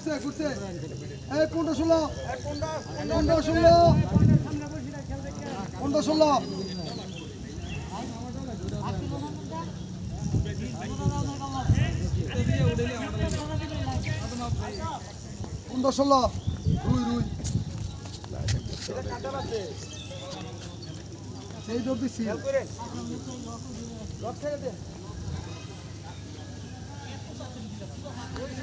ঘুরছে ঘুরছে। এই পনেরো ষোলো পনেরো ষোলো পনেরো ষোলো। পনেরো ষোলো, রুই রুই। সেই দিচ্ছি ভাই, এই যে খেলেন, এই যে,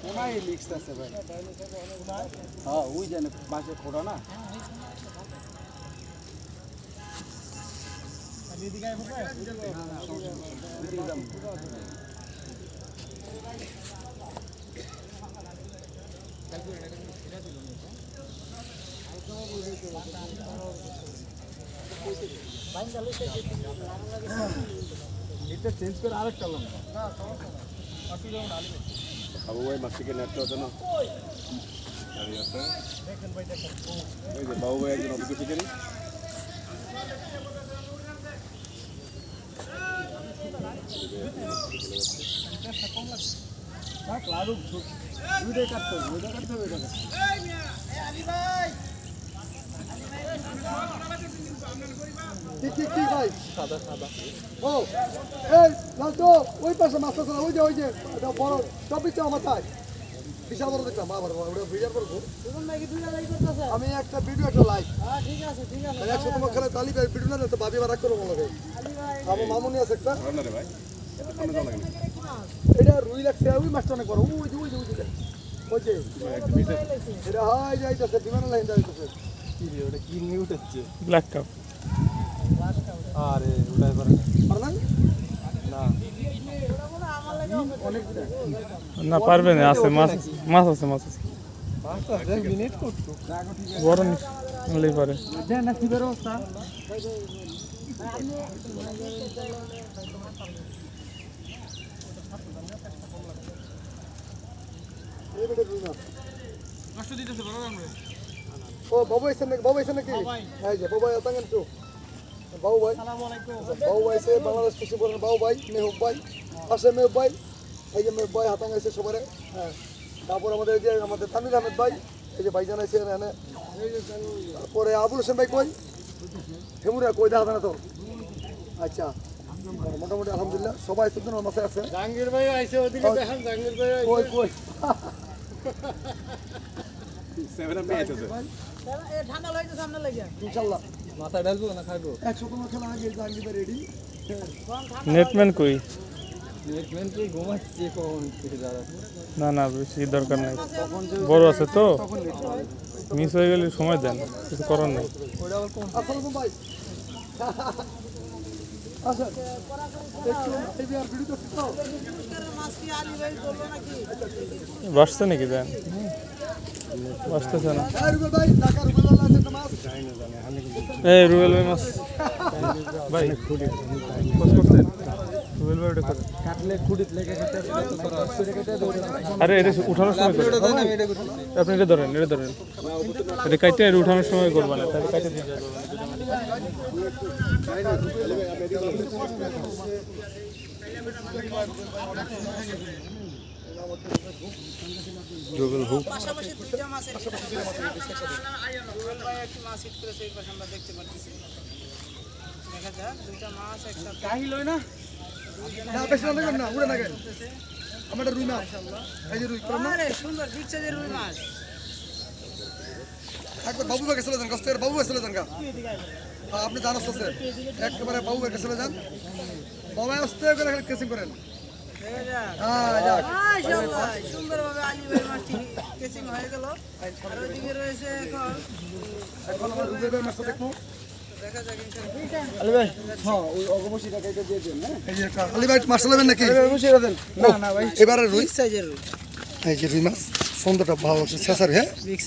কোনায় লিখতে আছে ভাই? হ্যাঁ ওই জানে পাশে খোড়া এটা চেঞ্জ করে আরেকটা লম্বা। বাবু ভাই মাছ থেকে নেট আছে না দাঁড়িয়ে আছে ওই যে বাবু ভাই একজন অভিজ্ঞ লাড়ু দুইটাই কাটতে হবে ওইটা কাটতে হবে এটা কাটতে হবে। কি কি কি ভাই সাদা সাদা ও এই লালটো ওই পাশে মাছ আছে ওই যে ওই যে এটা বড় সব দিচ্ছে আমার তাই বিশাল বড় দেখলাম আবার ওটা ভিডিও করব আমি একটা ভিডিও একটা একশো তোমার খেলে তালি ভাই ভিডিও না তো ভাবি রাখ করব মনে আমার মামুনি আছে একটা লাগে এটা রুই লাগছে ওই মাছটা অনেক বড় ওই যে ওই যে ওই যে ওই যে এটা হয় যাইতেছে বিমান লাইন যাইতেছে কি রে ওটা কি নিয়ে উঠেছে ব্ল্যাক কাপ আরে ওটাই পারে না না। না পারবে না আছে মাছ মাছ আছে মাছ আছে। বড় পারে ও বাবু এসে নাকি বাবু এসে নাকি? এই যে বাবু তো। বাবু ভাই। বাবু ভাই সে বাংলাদেশ কৃষি বলেন বাবু ভাই মেহুব ভাই পাশে মেহুব ভাই এই যে মেহুব ভাই হাতাঙ্গ এসে সবারে। হ্যাঁ। তারপর আমাদের এই যে আমাদের তামিল আহমেদ ভাই এই যে ভাইজান আছে এখানে। তারপরে আবুল হোসেন ভাই কই? হেমুরা কই? দেখা না তো। আচ্ছা। মোটামুটি আলহামদুলিল্লাহ সবাই সুন্দর মাসে আছে। জাহাঙ্গীর ভাই আইসে ওদিকে দেখেন জাহাঙ্গীর ভাই কই কই? সেভেন আপ ম্যাচ আছে ইনশাল্লাহ। মাথা ঢালবো না খাইবো একশো তোমার খেলা আগে জাঙ্গিবা রেডি নেটম্যান কই? নেটম্যান কি ঘুমাচ্ছে কখন থেকে না না বেশি দরকার নাই। বড় আছে তো? মিস হয়ে গেলে সময় দেন কিছু করার নেই। তো বাসছে নাকি দেন? বাসতেছে না। এই রুবেল ভাই মাছ। ভাই রুবেল ওটা আরে এটা উঠানোর সময় আপনি এটা ধরেন এটা ধরেন। এটা কাইটে এটা উঠানোর সময় করবেন না তাহলে কাইটে দিয়ে যাবে। হুক। পাশাপাশি দুইটা একটু মাছ হিট করেছে এই পাশে আমরা দেখতে পাচ্ছি। কাহিল হয় না? না বেশি দেখবেন না উড়ে না গেল একটা রুই মাছ। এই যে রুই না সুন্দর বিগ সাইজের রুই মাছ। একবার বাবু ভাইকে চলে যান কষ্ট করে বাবু ভাই চলে যান গা। হ্যাঁ, আপনি জানাস তো স্যার একেবারে বাবু ভাইকে চলে যান। বাবা আসতে করে কেসিং করেন। সুন্দরভাবে আলী ভাই মাছটি কেচিং হয়ে গেল। আর ওদিকে রয়েছে এখন দেখা যাক আলি ভাই হ্যাঁ ওই অগমসি টাকা দিয়ে দেন হ্যাঁ? এই যে একটা আলি ভাই মাছ চালাবেন নাকি? অগমসি দেন না না ভাই। এবারে রুই? সাইজের রুই। এই যে রুই মাছ সুন্দরটা ভালো হ্যাঁ?